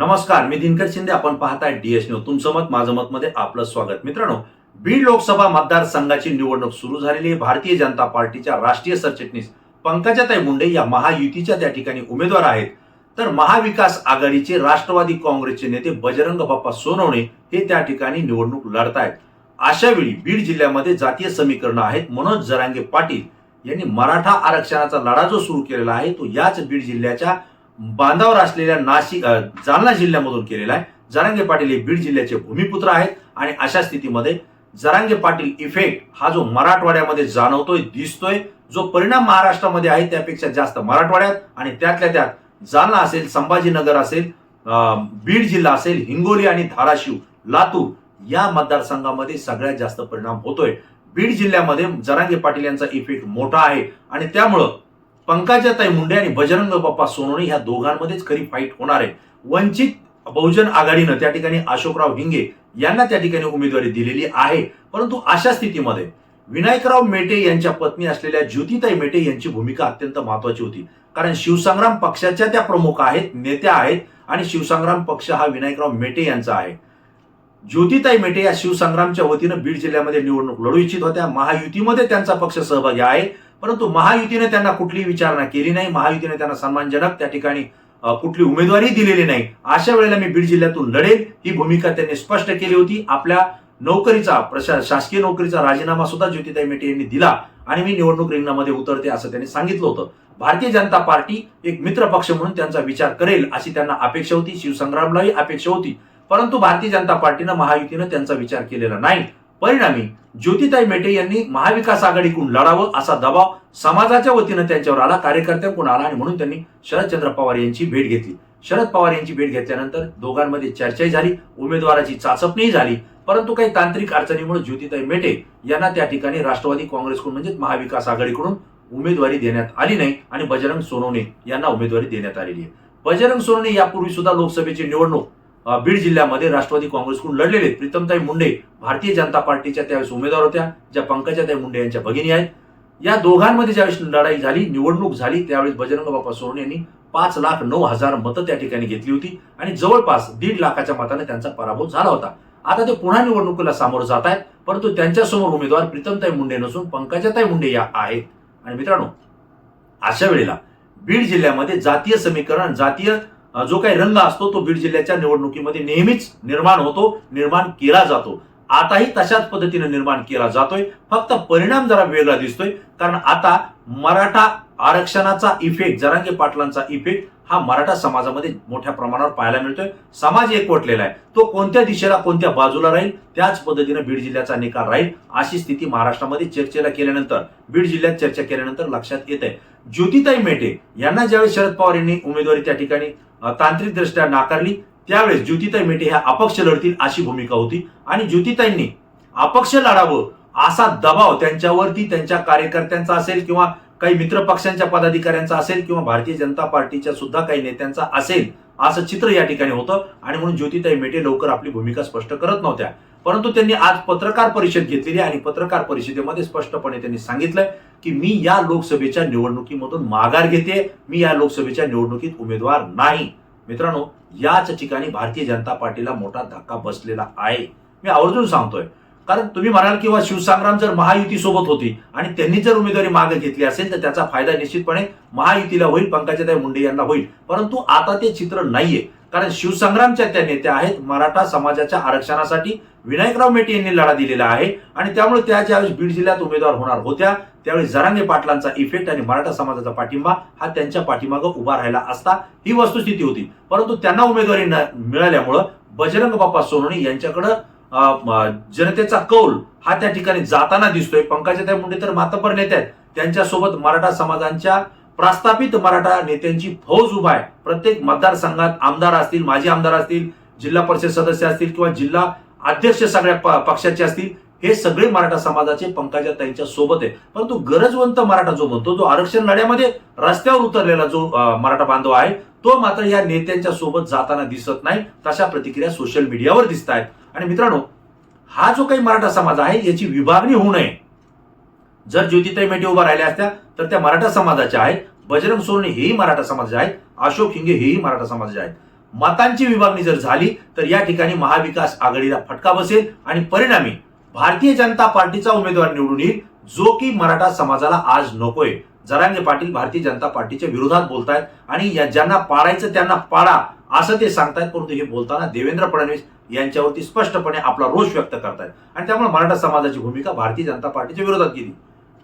नमस्कार मी दिनकर शिंदे. आपण पाहताय डीएस न्यूज तुमचं मत माझं मत मध्ये आपलं स्वागत. मित्रांनो बीड लोकसभा मतदारसंघाची निवडणूक सुरू झालेली आहे. भारतीय जनता पार्टीच्या राष्ट्रीय सरचिटणीस पंकजाताई मुंडे या महायुतीच्या त्या ठिकाणी उमेदवार आहेत. तर महाविकास आघाडीचे राष्ट्रवादी काँग्रेसचे नेते बजरंग बाप्पा सोनवणे हे त्या ठिकाणी निवडणूक लढतायत. अशा वेळी बीड जिल्ह्यामध्ये जातीय समीकरण आहेत. मनोज जरांगे पाटील यांनी मराठा आरक्षणाचा लढा जो सुरू केलेला आहे तो याच बीड जिल्ह्याच्या बांधावर असलेल्या नाशिक जालना जिल्ह्यामधून केलेला आहे. जरांगे पाटील हे बीड जिल्ह्याचे भूमिपुत्र आहेत आणि अशा स्थितीमध्ये जरांगे पाटील इफेक्ट हा जो मराठवाड्यामध्ये जाणवतोय दिसतोय जो परिणाम महाराष्ट्रामध्ये आहे त्यापेक्षा जास्त मराठवाड्यात आणि त्यातल्या त्यात जालना असेल संभाजीनगर असेल बीड जिल्हा असेल हिंगोली आणि धाराशिव लातूर या मतदारसंघामध्ये सगळ्यात जास्त परिणाम होतोय. बीड जिल्ह्यामध्ये जरांगे पाटील यांचा इफेक्ट मोठा आहे आणि त्यामुळं पंकजाताई मुंडे आणि बजरंग बाप्पा सोनवणे ह्या दोघांमध्येच खरी फाईट होणार आहे. वंचित बहुजन आघाडीनं त्या ठिकाणी अशोकराव हिंगे यांना त्या ठिकाणी उमेदवारी दिलेली आहे. परंतु अशा स्थितीमध्ये विनायकराव मेटे यांच्या पत्नी असलेल्या ज्योतिताई मेटे यांची भूमिका अत्यंत महत्वाची होती. कारण शिवसंग्राम पक्षाच्या त्या प्रमुख आहेत नेत्या आहेत आणि शिवसंग्राम पक्ष हा विनायकराव मेटे यांचा आहे. ज्योतिताई मेटे या शिवसंग्रामच्या वतीनं बीड जिल्ह्यामध्ये निवडणूक लढू इच्छित होत्या. महायुतीमध्ये त्यांचा पक्ष सहभागी आहे. परंतु महायुतीने त्यांना कुठलीही विचारणा केली नाही. महायुतीने त्यांना सन्मानजनक त्या ठिकाणी कुठली उमेदवारी दिलेली नाही. अशा वेळेला मी बीड जिल्ह्यातून लढेल ही भूमिका त्यांनी स्पष्ट केली होती. आपल्या नोकरीचा प्रशा शासकीय नोकरीचा राजीनामा सुद्धा ज्योतिताई मेटे यांनी दिला आणि मी निवडणूक रिंगणामध्ये उतरते असं त्यांनी सांगितलं होतं. भारतीय जनता पार्टी एक मित्र पक्ष म्हणून त्यांचा विचार करेल अशी त्यांना अपेक्षा होती. शिवसंग्रामलाही अपेक्षा होती. परंतु भारतीय जनता पार्टीनं महायुतीनं त्यांचा विचार केलेला नाही. परिणामी ज्योतिताई मेटे यांनी महाविकास आघाडीकडून लढावं असा दबाव समाजाच्या वतीनं त्यांच्यावर आला. कार्यकर्त्यांकडून आला आणि म्हणून त्यांनी शरदचंद्र पवार यांची भेट घेतली. शरद पवार यांची भेट घेतल्यानंतर दोघांमध्ये चर्चाही झाली उमेदवाराची चाचपणीही झाली. परंतु काही तांत्रिक अडचणीमुळे ज्योतिताई मेटे यांना त्या ठिकाणी राष्ट्रवादी काँग्रेसकडून म्हणजेच महाविकास आघाडीकडून उमेदवारी देण्यात आली नाही आणि बजरंग सोनवणे यांना उमेदवारी देण्यात आलेली आहे. बजरंग सोनवणे यापूर्वी सुद्धा लोकसभेची निवडणूक बीड जिल्ह्यामध्ये राष्ट्रवादी काँग्रेसकडून लढलेले आहेत. प्रीतमताई मुंडे भारतीय जनता पार्टीच्या त्यावेळेस उमेदवार होत्या ज्या पंकजाताई मुंडे यांच्या भगिनी आहेत. या दोघांमध्ये ज्यावेळेस लढाई झाली निवडणूक झाली त्यावेळेस बजरंग बाप्पा सोनवणे यांनी पाच लाख नऊ हजार मतं त्या ठिकाणी घेतली होती आणि जवळपास दीड लाखाच्या मताने त्यांचा पराभव झाला होता. आता ते पुन्हा निवडणुकीला सामोरं जात आहेत परंतु त्यांच्यासमोर उमेदवार प्रीतमताई मुंडे नसून पंकजाताई मुंडे या आहेत. आणि मित्रांनो अशा वेळेला बीड जिल्ह्यामध्ये जातीय समीकरण जातीय जो काही रंग असतो तो बीड जिल्ह्याच्या निवडणुकीमध्ये नेहमीच निर्माण होतो निर्माण केला जातो. आताही तशाच पद्धतीने निर्माण केला जातोय. फक्त परिणाम जरा वेगळा दिसतोय. कारण आता मराठा आरक्षणाचा इफेक्ट जरांगे पाटलांचा इफेक्ट हा मराठा समाजामध्ये मोठ्या प्रमाणावर पाहायला मिळतोय. समाज एकवटलेला आहे. तो कोणत्या दिशेला कोणत्या बाजूला राहील? त्याच पद्धतीने बीड जिल्ह्याचा निकाल राहील. अशी स्थिती महाराष्ट्रामध्ये चर्चेला केल्यानंतर बीड जिल्ह्यात चर्चा केल्यानंतर लक्षात येत आहे ज्योतिताई मेटे यांना ज्यावेळी शरद पवार यांनी उमेदवारी त्या ठिकाणी तांत्रिकदृष्ट्या नाकारली. त्यावेळेस ज्योतिताई मेटे ह्या अपक्ष लढतील अशी भूमिका होती. आणि ज्योतिताईंनी अपक्ष लढावं असा दबाव त्यांच्यावरती त्यांच्या कार्यकर्त्यांचा असेल किंवा काही मित्र पक्षांच्या पदाधिकाऱ्यांचा असेल किंवा भारतीय जनता पार्टीच्या सुद्धा काही नेत्यांचा असेल असं चित्र या ठिकाणी होतं. आणि म्हणून ज्योतिताई मेटे लवकर आपली भूमिका स्पष्ट करत नव्हत्या. परंतु त्यांनी आज पत्रकार परिषद घेतलेली आहे आणि पत्रकार परिषदेमध्ये स्पष्टपणे त्यांनी सांगितलं की मी या लोकसभेच्या निवडणुकीमधून माघार घेते मी या लोकसभेच्या निवडणुकीत उमेदवार नाही. मित्रांनो याच ठिकाणी भारतीय जनता पार्टीला मोठा धक्का बसलेला आहे. मी आवर्जून सांगतोय कारण तुम्ही म्हणाल किंवा शिवसंग्राम जर महायुती सोबत होती आणि त्यांनी जर उमेदवारी मागे घेतली असेल तर त्याचा फायदा निश्चितपणे महायुतीला होईल पंकजाताई मुंडे यांना होईल. परंतु आता ते चित्र नाहीये. कारण शिवसंग्रामच्या त्या नेत्या आहेत मराठा समाजाच्या आरक्षणासाठी विनायकराव मेटे यांनी लढा दिलेला आहे आणि त्यामुळे त्या ज्यावेळेस बीड जिल्ह्यात उमेदवार होणार होत्या त्यावेळी जरांगे पाटलांचा इफेक्ट आणि मराठा समाजाचा पाठिंबा हा त्यांच्या पाठीमागं उभा राहिला असता ही वस्तुस्थिती होती. परंतु त्यांना उमेदवारी न मिळाल्यामुळं बजरंग बाप्पा सोनवणे यांच्याकडं जनतेचा कौल हा त्या ठिकाणी जाताना दिसतोय. पंकजाताई मुंडे तर मातबर नेते आहेत. त्यांच्यासोबत मराठा समाजांच्या प्रस्थापित मराठा नेत्यांची फौज उभा आहे. प्रत्येक मतदारसंघात आमदार असतील माजी आमदार असतील जिल्हा परिषद सदस्य असतील किंवा जिल्हा अध्यक्ष सगळ्या पक्षाचे असतील हे सगळे मराठा समाजाचे पंकजाताईंच्या सोबत आहे परंतु गरजवंत मराठा जो म्हणतो जो आरक्षण लढ्यामध्ये रस्त्यावर उतरलेला जो मराठा बांधव आहे तो मात्र या नेत्यांच्या सोबत जाताना दिसत नाही तशा प्रतिक्रिया सोशल मीडियावर दिसत आहेत आणि मित्रांनो हा जो काही मराठा समाज आहे याची विभागणी होऊ नये. जर ज्योतिताई मेटे उभा राहिल्या असत्या तर त्या मराठा समाजाच्या आहेत. बजरंग सोनवणे हेही मराठा समाजाचे आहेत अशोक हिंगे हेही मराठा समाजाचे आहेत. मतांची विभागणी जर झाली तर या ठिकाणी महाविकास आघाडीला फटका बसेल आणि परिणामी भारतीय जनता पार्टीचा उमेदवार निवडून येईल जो की मराठा समाजाला आज नकोय. जरांगे पाटील भारतीय जनता पार्टीच्या विरोधात बोलतायत आणि या ज्यांना पाडायचं त्यांना पाडा असं ते सांगतायत परंतु हे बोलताना देवेंद्र फडणवीस यांच्यावरती स्पष्टपणे आपला रोष व्यक्त करतायत. आणि त्यामुळे मराठा समाजाची भूमिका भारतीय जनता पार्टीच्या विरोधात गेली.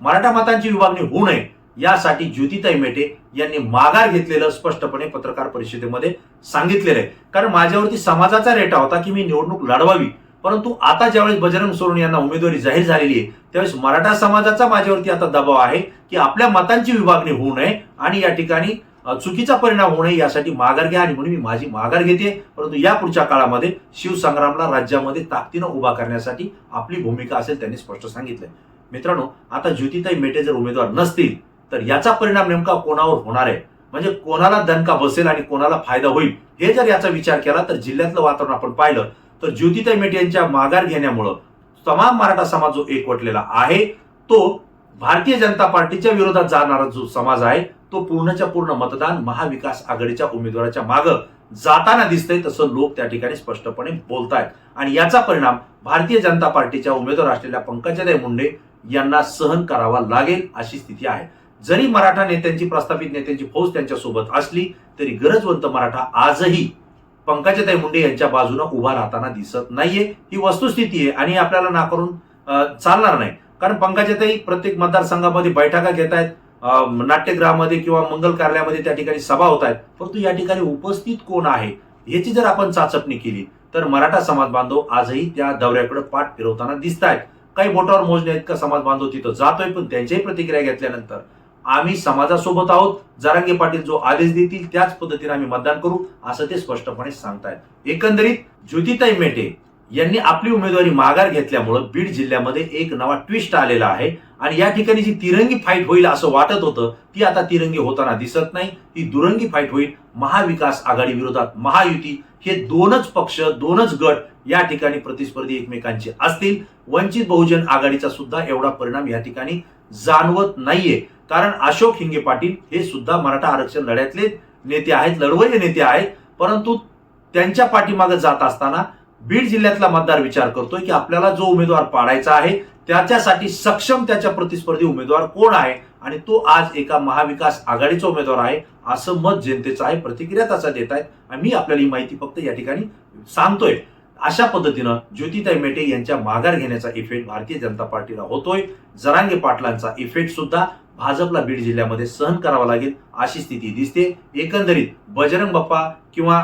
मराठा मतांची विभागणी होऊ नये यासाठी ज्योतिताई मेटे यांनी माघार घेतलेलं स्पष्टपणे पत्रकार परिषदेमध्ये सांगितलेलं आहे. कारण माझ्यावरती समाजाचा रेटा होता की मी निवडणूक लढवावी. परंतु आता ज्यावेळेस बजरंग सोडून यांना उमेदवारी जाहीर झालेली आहे त्यावेळेस मराठा समाजाचा माझ्यावरती आता दबाव आहे की आपल्या मतांची विभागणी होऊ नये आणि या ठिकाणी चुकीचा परिणाम होऊ नये यासाठी माघार घ्या आणि म्हणून मी माझी माघार घेते. परंतु या पुढच्या काळामध्ये शिवसंग्रामला राज्यामध्ये ताकदीनं उभा करण्यासाठी आपली भूमिका असेल त्यांनी स्पष्ट सांगितलंय. मित्रांनो आता ज्योतिताई मेटे जर उमेदवार नसतील तर याचा परिणाम नेमका कोणावर होणार आहे? म्हणजे कोणाला दणका बसेल आणि कोणाला फायदा होईल? हे जर याचा विचार केला तर जिल्ह्यातलं वातावरण आपण पाहिलं तर ज्योतिताई मेटे यांच्या माघार घेण्यामुळं तमाम मराठा समाज जो एकवटलेला आहे तो भारतीय जनता पार्टीच्या विरोधात जाणारा जो समाज आहे तो पूर्णच्या पूर्ण मतदान महाविकास आघाडीच्या उमेदवाराच्या मागं जाताना दिसतंय तसं लोक त्या ठिकाणी स्पष्टपणे बोलतायत. आणि याचा परिणाम भारतीय जनता पार्टीच्या उमेदवार असलेल्या पंकजाताई मुंडे यांना सहन करावा लागेल अशी स्थिती आहे. जरी मराठा नेत्यांची प्रस्थापित नेत्यांची फौज त्यांच्यासोबत असली तरी गरजवंत मराठा आजही पंकजाताई मुंडे यांच्या बाजूने उभा राहताना दिसत नाहीये. ही वस्तुस्थिती आहे आणि आपल्याला नाकारून चालणार नाही. कारण पंकजाताई प्रत्येक मतदारसंघामध्ये बैठका घेत आहेत नाट्यगृहामध्ये किंवा मंगल कार्यालयामध्ये त्या ठिकाणी सभा होत आहेत. परंतु या ठिकाणी उपस्थित कोण आहे याची जर आपण चाचपणी केली तर मराठा समाज बांधव आजही त्या दौऱ्याकडे पाठ फिरवताना दिसत आहेत काही बोटावर मोजण्या इतका समाज बांधव तिथं जातोय पण त्यांच्याही प्रतिक्रिया घेतल्यानंतर आम्ही समाजासोबत आहोत. जरांगे पाटील जो आदेश देतील त्याच पद्धतीने आम्ही मतदान करू असं ते स्पष्टपणे सांगतायत. एकंदरीत ज्योतिताई मेटे यांनी आपली उमेदवारी माघार घेतल्यामुळं बीड जिल्ह्यामध्ये एक नवा ट्विस्ट आलेला आहे आणि या ठिकाणी जी तिरंगी फाईट होईल असं वाटत होतं ती आता तिरंगी होताना दिसत नाही. ही दुरंगी फाईट होईल. महाविकास आघाडी विरोधात महायुती हे दोनच पक्ष दोनच गट या ठिकाणी प्रतिस्पर्धी एकमेकांचे असतील. वंचित बहुजन आघाडीचा सुद्धा एवढा परिणाम या ठिकाणी जाणवत नाहीये. कारण अशोक हिंगे पाटील हे सुद्धा मराठा आरक्षण लढ्यातले नेते आहेत लढवय्ये नेते आहेत. परंतु त्यांच्या पाठीमागे जात असताना बीड जिल्ह्यातला मतदार विचार करतोय की आपल्याला जो उमेदवार पाडायचा आहे त्याच्यासाठी सक्षम त्याच्या प्रतिस्पर्धी उमेदवार कोण आहे? आणि तो आज एका महाविकास आघाडीचा उमेदवार आहे असं मत जनतेचं आहे प्रतिक्रिया त्याचा देत आहेत. आणि मी आपल्याला ही माहिती फक्त या ठिकाणी सांगतोय. अशा पद्धतीनं ज्योतिताई मेटे यांच्या माघार घेण्याचा इफेक्ट भारतीय जनता पार्टीला होतोय. जरांगे पाटलांचा इफेक्ट सुद्धा भाजपला बीड जिल्ह्यामध्ये सहन करावा लागेल अशी स्थिती दिसते. एकंदरीत बजरंग बाप्पा किंवा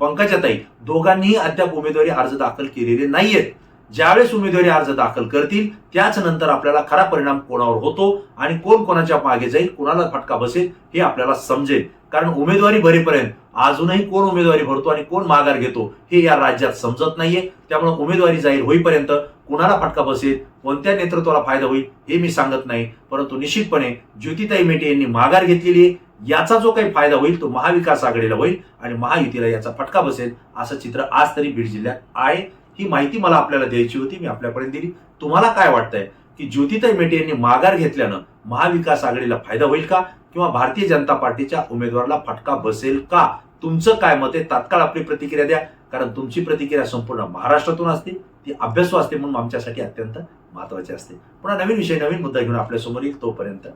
पंकजाताई दोघांनीही अद्याप उमेदवारी अर्ज दाखल केलेले नाहीयेत. ज्यावेळेस उमेदवारी अर्ज दाखल करतील त्याच नंतर आपल्याला खरा परिणाम कोणावर होतो आणि कोण कोणाच्या मागे जाईल कोणाला फटका बसेल हे आपल्याला समजेल. कारण उमेदवारी भरेपर्यंत अजूनही कोण उमेदवारी भरतो आणि कोण माघार घेतो हे या राज्यात समजत नाहीये. त्यामुळे उमेदवारी जाहीर होईपर्यंत कुणाला फटका बसेल कोणत्या नेतृत्वाला फायदा होईल हे मी सांगत नाही. परंतु निश्चितपणे ज्योतिताई मेटे यांनी माघार घेतलेली आहे. याचा जो काही फायदा होईल तो महाविकास आघाडीला होईल आणि महायुतीला याचा फटका बसेल असं चित्र आज तरी बीड जिल्ह्यात आहे. ही माहिती मला आपल्याला द्यायची होती मी आपल्यापर्यंत दिली. तुम्हाला काय वाटतंय? की ज्योतिताई मेटे यांनी माघार घेतल्यानं महाविकास आघाडीला फायदा होईल का? किंवा भारतीय जनता पार्टीच्या उमेदवाराला फटका बसेल का? तुमचं काय मत आहे? तात्काळ आपली प्रतिक्रिया द्या. कारण तुमची प्रतिक्रिया संपूर्ण महाराष्ट्रातून असते. ती अभ्यासू असते म्हणून आमच्यासाठी अत्यंत महत्वाची असते. पुन्हा नवीन विषय नवीन मुद्दा घेऊन आपल्यासमोर येईल तोपर्यंत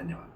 धन्यवाद.